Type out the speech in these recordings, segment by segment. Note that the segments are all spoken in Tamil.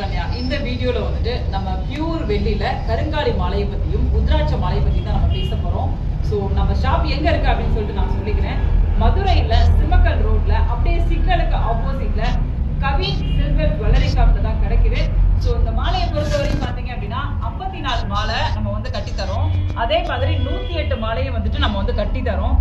சுகன்யா இந்த வீடியோல வந்துட்டு நம்ம பியூர் வெள்ளியில கருங்காலி மாலையை பத்தியும் உத்ராட்ச மாலையை பத்தி தான் நம்ம பேச போறோம். ஸோ நம்ம ஷாப் எங்க இருக்கு அப்படின்னு சொல்லிட்டு நான் சொல்லிக்கிறேன். மதுரையில சிம்மக்கல் ரோட்ல அப்படியே சிக்கலுக்கு ஆப்போசிட்ல கவி சில்வர் ஜுவல்லரி ஷாப்ல தான் கிடைக்குது. ஸோ இந்த மாலையை பொறுத்த வரைக்கும் பார்த்தீங்க அப்படின்னா ஐம்பத்தி நாலு மாலை நம்ம வந்து கட்டி தரோம் அதே மாதிரி நூத்தி எட்டு மாலையை வந்துட்டு நம்ம வந்து கட்டி தரோம்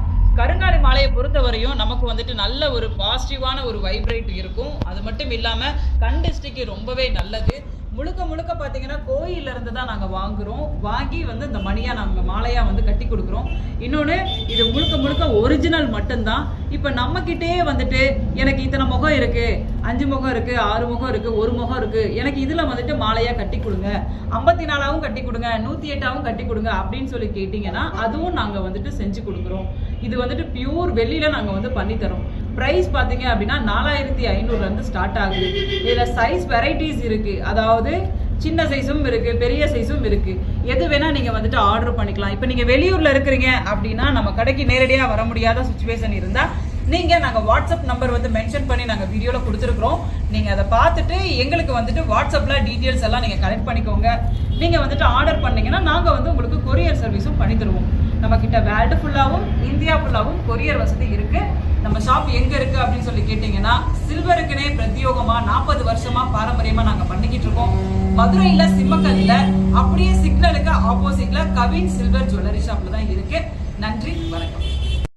கருங்காலி பொறுத்தவரையும் நமக்கு வந்துட்டு நல்ல ஒரு பாசிட்டிவான ஒரு வைப்ரேட் இருக்கும். அது மட்டும் இல்லாமல் கண் திருஷ்டிக்கு ரொம்பவே நல்லது. முழுக்க முழுக்க பார்த்தீங்கன்னா கோயில்ல இருந்து தான் நாங்கள் வாங்குறோம். வாங்கி வந்து இந்த மணியாக நாங்கள் மாலையாக வந்து கட்டி கொடுக்குறோம். இன்னொன்று இது முழுக்க முழுக்க ஒரிஜினல் மட்டும்தான். இப்போ நம்மக்கிட்டே வந்துட்டு எனக்கு இத்தனை முகம் இருக்கு அஞ்சு முகம் இருக்கு ஆறு முகம் இருக்கு ஒரு முகம் இருக்கு எனக்கு இதில் வந்துட்டு மாலையாக கட்டி கொடுங்க. ஐம்பத்தி நாலாவும் கட்டி கொடுங்க நூற்றி எட்டாவும் கட்டி கொடுங்க அப்படின்னு சொல்லி கேட்டிங்கன்னா அதுவும் நாங்கள் வந்துட்டு செஞ்சு கொடுக்குறோம். இது வந்துட்டு பியூர் வெளியில் நாங்கள் வந்து பண்ணித்தரோம் ப்ரைஸ் பார்த்தீங்க அப்படின்னா நாலாயிரத்தி ஐநூறுலேருந்து ஸ்டார்ட் ஆகுது. இதில் சைஸ் வெரைட்டிஸ் இருக்குது அதாவது சின்ன சைஸும் இருக்குது பெரிய சைஸும் இருக்குது எது வேணால் நீங்கள் வந்துட்டு ஆர்டர் பண்ணிக்கலாம். இப்போ நீங்கள் வெளியூரில் இருக்கிறீங்க அப்படின்னா நம்ம கடைக்கு நேரடியாக வர முடியாத சுச்சுவேஷன் இருந்தால் நீங்கள் நாங்கள் வாட்ஸ்அப் நம்பர் வந்து மென்ஷன் பண்ணி நாங்கள் வீடியோவில் கொடுத்துருக்குறோம். நீங்கள் அதை பார்த்துட்டு எங்களுக்கு வந்துட்டு வாட்ஸ்அப்பில் டீட்டெயில்ஸ் எல்லாம் நீங்கள் கலெக்ட் பண்ணிக்கோங்க. நீங்கள் வந்துட்டு ஆர்டர் பண்ணிங்கன்னா நாங்கள் வந்து உங்களுக்கு கொரியர் சர்வீஸும் பண்ணி தருவோம். நம்ம கிட்ட வேர்ல்டு ஃபுல்லாகவும் இந்தியா ஃபுல்லாகவும் கொரியர் வசதி இருக்கு. நம்ம ஷாப் எங்க இருக்கு அப்படின்னு சொல்லி கேட்டீங்கன்னா சில்வருக்குனே பிரத்யோகமா நாற்பது வருஷமா பாரம்பரியமா நாங்க பண்ணிக்கிட்டு இருக்கோம். மதுரையில சிம்மக்கல்ல அப்படியே சிக்னலுக்கு ஆப்போசிட்ல கவின் சில்வர் ஜுவல்லரி ஷாப்ல தான் இருக்கு. நன்றி வணக்கம்.